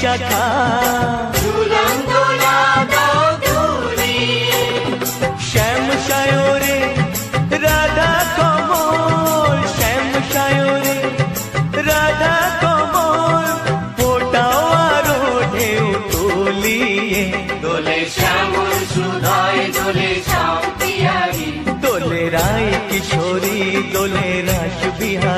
বিশাখা শ্যাম সায়রে রাধা কমল শ্যাম সায়রে রাধা কমল ফোটাও আরও ঢেউ তুলিয়ে। দোলে শ্যামল সুধায় দোলে শ্যাম দোলে রায় কিশোরী দোলে রাস বিহারী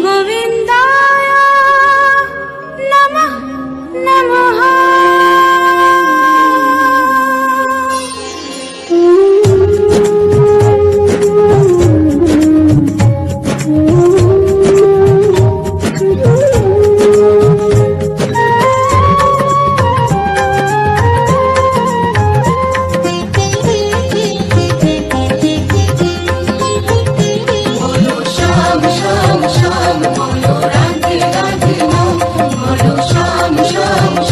गोविन्दाय Sham